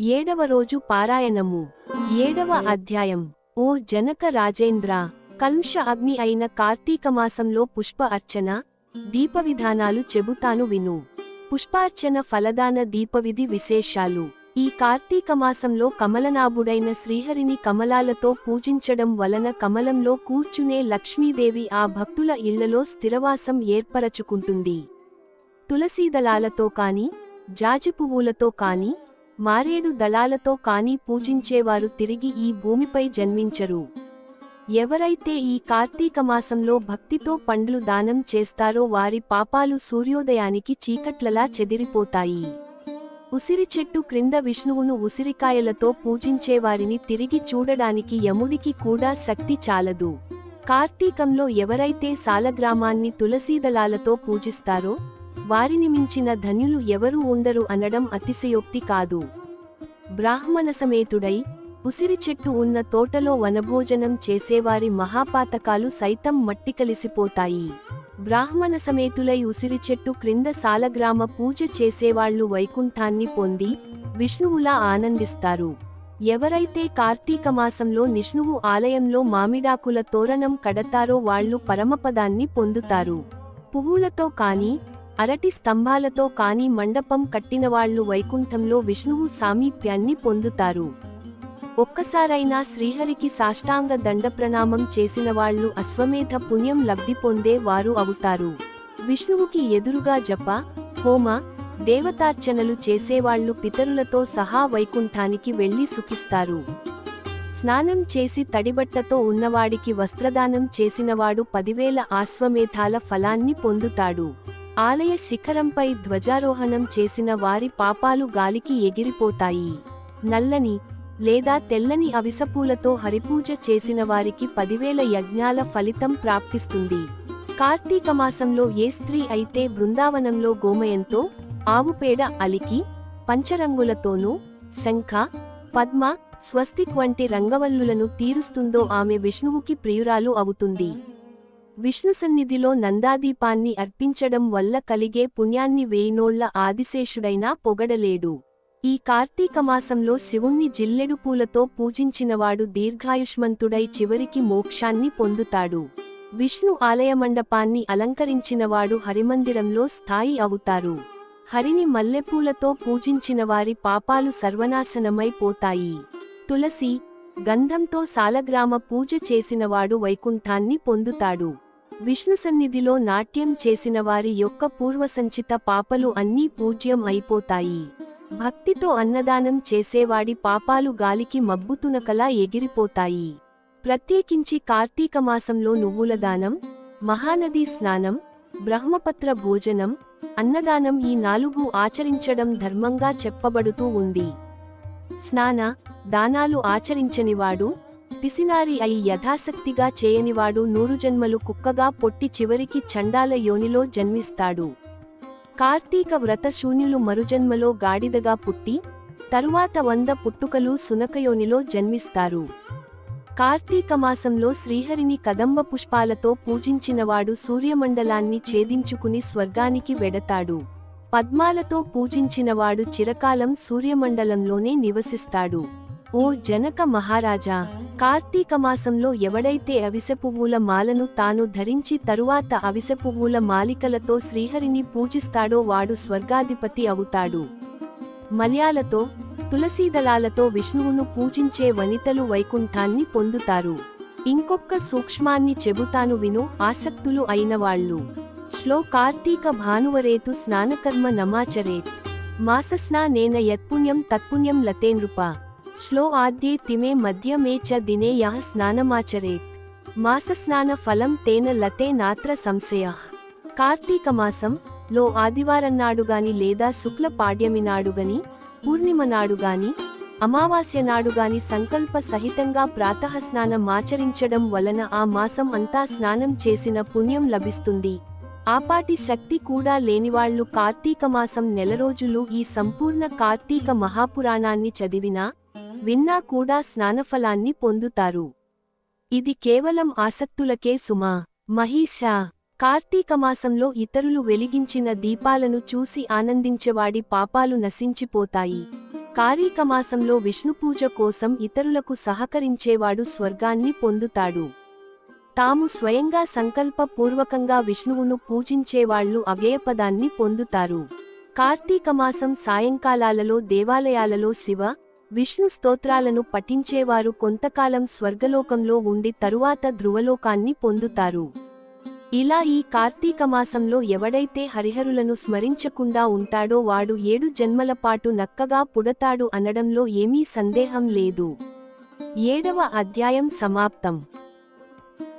ఏడవ రోజు పారాయణము. ఏడవ అధ్యాయం. ఓ జనక రాజేంద్ర కలుష అగ్ని అయిన కార్తీక మాసంలో పుష్ప అర్చన దీప విధానాలు చెబుతాను విను. పుష్పార్చన ఫలదాన దీపవిధి విశేషాలు. ఈ కార్తీక మాసంలో కమలనాభుడైన శ్రీహరిని కమలాలతో పూజించడం వలన కమలంలో కూర్చునే లక్ష్మీదేవి ఆ భక్తుల ఇళ్ళలో స్థిరవాసం ఏర్పరచుకుంటుంది. తులసీదళాలతో కాని జాజిపువ్వులతో కాని మారేడు దళాలతో కాని పూజించేవారు తిరిగి ఈ భూమిపై జన్మించరు. ఎవరైతే ఈ కార్తీక మాసంలో భక్తితో పండ్లు దానం చేస్తారో వారి పాపాలు సూర్యోదయానికి చీకట్లలా చెదిరిపోతాయి. ఉసిరి చెట్టు క్రింద విష్ణువును ఉసిరికాయలతో పూజించేవారిని తిరిగి చూడడానికి యముడికి కూడా శక్తి చాలదు. కార్తీకంలో ఎవరైతే సాలగ్రామాన్ని తులసీదళాలతో పూజిస్తారో వారిని మించిన ధన్యులు ఎవరూ ఉండరు అనడం అతిశయోక్తి కాదు. బ్రాహ్మణ సమేతుడై ఉసిరి చెట్టు ఉన్న తోటలో వనభోజనం చేసేవారి మహాపాతకాలు సైతం మట్టి కలిసిపోతాయి బ్రాహ్మణ సమేతులై ఉసిరి చెట్టు క్రింద సాలగ్రామ పూజ చేసేవాళ్ళు వైకుంఠాన్ని పొంది విష్ణువులా ఆనందిస్తారు. ఎవరైతే కార్తీక మాసంలో నిష్ణువు ఆలయంలో మామిడాకుల తోరణం కడతారో వాళ్ళు పరమపదాన్ని పొందుతారు. పువ్వులతో కానీ అరటి స్తంభాలతో కాని మండపం కట్టినవాళ్ళు వైకుంఠంలో విష్ణువు సామీప్యాన్ని పొందుతారు. ఒక్కసారైనా శ్రీహరికి సాష్టాంగ దండప్రణామం చేసిన వాళ్ళు అశ్వమేధ పుణ్యం లబ్ధి పొందే వారు అవుతారు. విష్ణువుకి ఎదురుగా జప హోమ దేవతార్చనలు చేసేవాళ్ళు పితరులతో సహా వైకుంఠానికి వెళ్ళి సుఖిస్తారు. స్నానం చేసి తడిబట్టతో ఉన్నవాడికి వస్త్రదానం చేసినవాడు పదివేల ఆశ్వమేధాల ఫలాన్ని పొందుతాడు. ఆలయ శిఖరంపై ధ్వజారోహణం చేసిన వారి పాపాలు గాలికి ఎగిరిపోతాయి. నల్లని లేదా తెల్లని అవిసపూలతో హరిపూజ చేసిన వారికి పదివేల యజ్ఞాల ఫలితం ప్రాప్తిస్తుంది. కార్తీక మాసంలో ఏ స్త్రీ అయితే బృందావనంలో గోమయంతో ఆవుపేడ అలికి పంచరంగులతోనూ శంఖ పద్మ స్వస్తిక్ వంటి రంగవల్లులను తీరుస్తుందో ఆమె విష్ణువుకి ప్రియురాలు అవుతుంది. విష్ణు సన్నిధిలో నందాదీపాన్ని అర్పించడం వల్ల కలిగే పుణ్యాన్ని వేయినోళ్ళ ఆదిశేషుడైనా పొగడలేడు. ఈ కార్తీక మాసంలో శివుణ్ణి జిల్లెడు పూలతో పూజించినవాడు దీర్ఘాయుష్మంతుడై చివరికి మోక్షాన్ని పొందుతాడు. విష్ణు ఆలయమండపాన్ని అలంకరించినవాడు హరిమందిరంలో స్థాయి అవుతారు. హరిని మల్లెపూలతో పూజించిన వారి పాపాలు సర్వనాశనమై పోతాయి. తులసి గంధంతో సాలగ్రామ పూజ చేసినవాడు వైకుంఠాన్ని పొందుతాడు. విష్ణు సన్నిధిలో నాట్యం చేసిన వారి యొక్క పూర్వసంచిత పాపలు అన్నీ పూజ్యం అయిపోతాయి. భక్తితో అన్నదానం చేసేవాడి పాపాలు గాలికి మబ్బుతునకలా ఎగిరిపోతాయి. ప్రత్యేకించి కార్తీక మాసంలో నువ్వుల దానం మహానదీ స్నానం బ్రహ్మపత్ర భోజనం అన్నదానం ఈ నాలుగు ఆచరించడం ధర్మంగా చెప్పబడుతూ ఉంది. స్నాన దానాలు ఆచరించనివాడు పిసినారి అయి యథాశక్తిగా చేయనివాడు నూరు జన్మలు కుక్కగా పొట్టి చివరికి చండాల యోనిలో జన్మిస్తాడు. కార్తీక వ్రత శూన్యులు మరుజన్మలో గాడిదగా పుట్టి తరువాత వంద పుట్టుకలు సునకయోనిలో జన్మిస్తారు. కార్తీక మాసంలో శ్రీహరిని కదంబ పుష్పాలతో పూజించినవాడు సూర్యమండలాన్ని ఛేదించుకుని స్వర్గానికి వెడతాడు. పద్మాలతో పూజించినవాడు చిరకాలం సూర్యమండలంలోనే నివసిస్తాడు. ఓ జనక మహారాజా కార్తీక మాసంలో ఎవడైతే అవిసె పువ్వుల మాలను తాను ధరించి తరువాత అవిసె పువ్వుల మాలికలతో శ్రీహరిని పూజిస్తాడో వాడు స్వర్గాధిపతి అవుతాడు. మల్యాలతో తులసీదళాలతో విష్ణువును పూజించే వనితలు వైకుంఠాన్ని పొందుతారు. ఇంకొక్క సూక్ష్మాన్ని చెబుతాను విను ఆసక్తులు అయినవాళ్ళు శ్లో కార్తీక భానువరేతు స్నానకర్మ నమాచరేత్. మాసస్నానేన యత్పుణ్యం తత్పుణ్యం లతేనృపా. శ్లో ఆద్యే తిమే మధ్య మే చ దినే యః స్నానమాచరేత్. మాసస్నాన ఫలం తేన లతే నాత్ర సంశయ. కార్తీక మాసం లో ఆదివారన్నాడుగాని లేదా శుక్ల పాడ్యమి నాడుగని పూర్ణిమ నాడుగాని అమావాస్య నాడుగాని సంకల్ప సహితంగా ప్రాతఃస్నానం ఆచరించడం వలన ఆ మాసం అంతా స్నానం చేసిన పుణ్యం లభిస్తుంది. ఆపాటి శక్తి కూడా లేనివాళ్ళు కార్తీక మాసం నెల రోజులు ఈ సంపూర్ణ కార్తీక మహాపురాణాన్ని చదివినా విన్నా కూడా స్నానఫలాన్ని పొందుతారు. ఇది కేవలం ఆసక్తులకే సుమా. మహిషా కార్తీకమాసంలో ఇతరులు వెలిగించిన దీపాలను చూసి ఆనందించేవాడి పాపాలు నశించిపోతాయి. కారీకమాసంలో విష్ణుపూజ కోసం ఇతరులకు సహకరించేవాడు స్వర్గాన్ని పొందుతాడు. తాము స్వయంగా సంకల్పపూర్వకంగా విష్ణువును పూజించేవాళ్ళు అవ్యయపదాన్ని పొందుతారు. కార్తీకమాసం సాయంకాలాలలో దేవాలయాలలో శివ విష్ణు స్తోత్రాలను పఠించేవారు కొంతకాలం స్వర్గలోకంలో ఉండి తరువాత ధ్రువలోకాన్ని పొందుతారు. ఇలా ఈ కార్తీక మాసంలో ఎవడైతే హరిహరులను స్మరించకుండా ఉంటాడో వాడు ఏడు జన్మల పాటు నక్కగా పుడతాడు అనడంలో ఏమీ సందేహం లేదు. ఏడవ అధ్యాయం సమాప్తం.